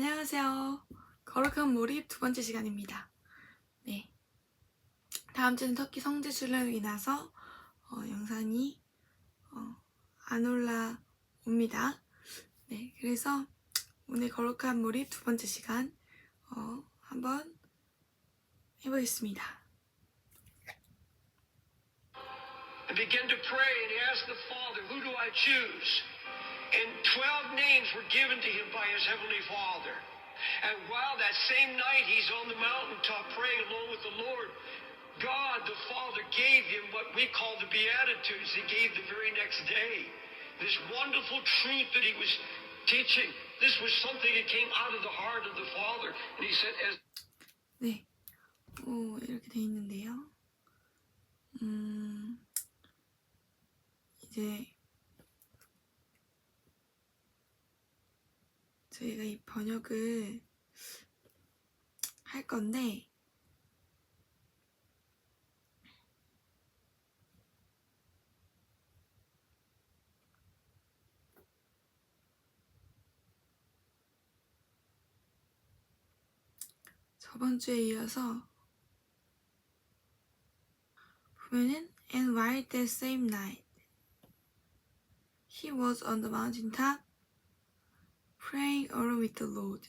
안녕하세요. 거룩한 몰입 두 번째 시간입니다. 네. 다음 주는 터키 성지순례로 인해서 어, 영상이 어, 안 올라옵니다. 네. 그래서 오늘 거룩한 몰입 두 번째 시간 어, 한번 해보겠습니다. and began to pray and asked the Father, Who do I choose? And 12 names were given to him by his heavenly Father. And while that same night he's on the mountaintop praying along with the Lord, God the Father gave him what we call the Beatitudes. He gave the very next day. This wonderful truth that he was teaching. This was something that came out of the heart of the Father. And he said, as 네. 오, 이렇게 돼 있는데요. 음, 이제 저희가 이 번역을 할 건데, 저번 주에 이어서 보면은 and while that same night he was on the mountain top praying along with the Lord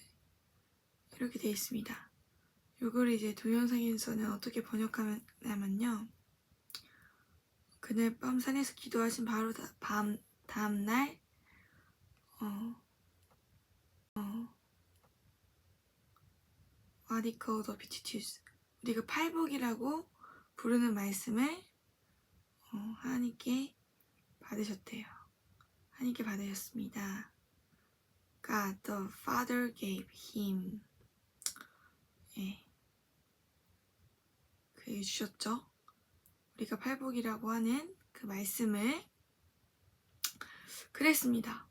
이렇게 되어 있습니다. 이걸 이제 동영상에서는 어떻게 번역하냐면요. 그날 밤 산에서 기도하신 바로 다, 밤 다음 날 어, 어, what he called the Beatitudes 우리가 팔복이라고 부르는 말씀을 어, 하나님께 받으셨대요. 하나님께 받으셨습니다. God the Father gave him. 예. 그 주셨죠. 우리가 팔복이라고 하는 그 말씀을 그랬습니다.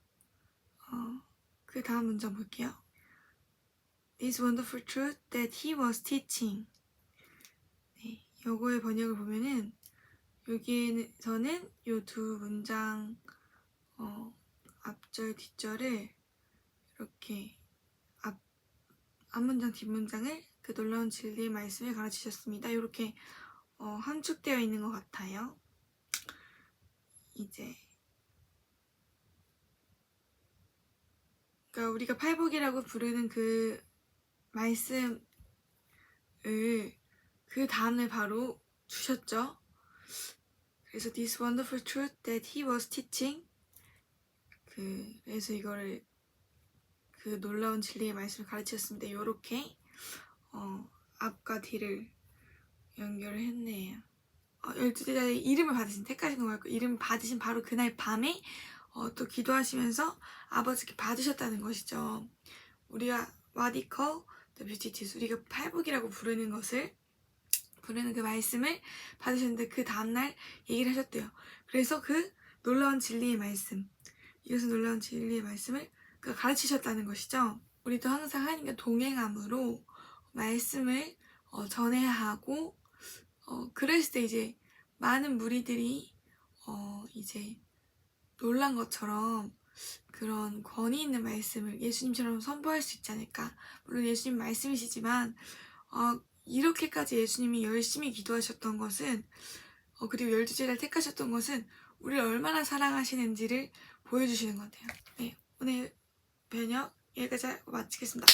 어, 그 다음 문장 볼게요. This wonderful truth that he was teaching. 네, 요거의 번역을 보면은 여기에서는 요 두 문장 어, 앞절 뒷절을 이렇게 앞 앞문장 뒷문장을 그 놀라운 진리의 말씀을 가르치셨습니다. 이렇게 어, 함축되어 있는 것 같아요. 이제 그러니까 우리가 팔복이라고 부르는 그 말씀을 그 다음날 바로 주셨죠. 그래서 this wonderful truth that he was teaching 그 그래서 이거를 그 놀라운 진리의 말씀을 가르치셨습니다. 요렇게 어, 앞과 뒤를 연결을 했네요. 어, 열두제자의 이름을 받으신 택하신 거 말고 이름을 받으신 바로 그날 밤에 어, 또 기도하시면서 아버지께 받으셨다는 것이죠. 우리가 the beauty 우리가 팔복이라고 부르는 것을 부르는 그 말씀을 받으셨는데 그 다음날 얘기를 하셨대요. 그래서 그 놀라운 진리의 말씀, 이것은 놀라운 진리의 말씀을 그 가르치셨다는 것이죠. 우리도 항상 하나님과 동행함으로 말씀을 어, 전해야 하고 어, 그랬을 때 이제 많은 무리들이 어, 이제 놀란 것처럼 그런 권위 있는 말씀을 예수님처럼 선보할 수 있지 않을까. 물론 예수님 말씀이시지만 어, 이렇게까지 예수님이 열심히 기도하셨던 것은 어, 그리고 열두 제자를 택하셨던 것은 우리를 얼마나 사랑하시는지를 보여주시는 것 같아요. 네, 오늘 번역 여기까지 마치겠습니다.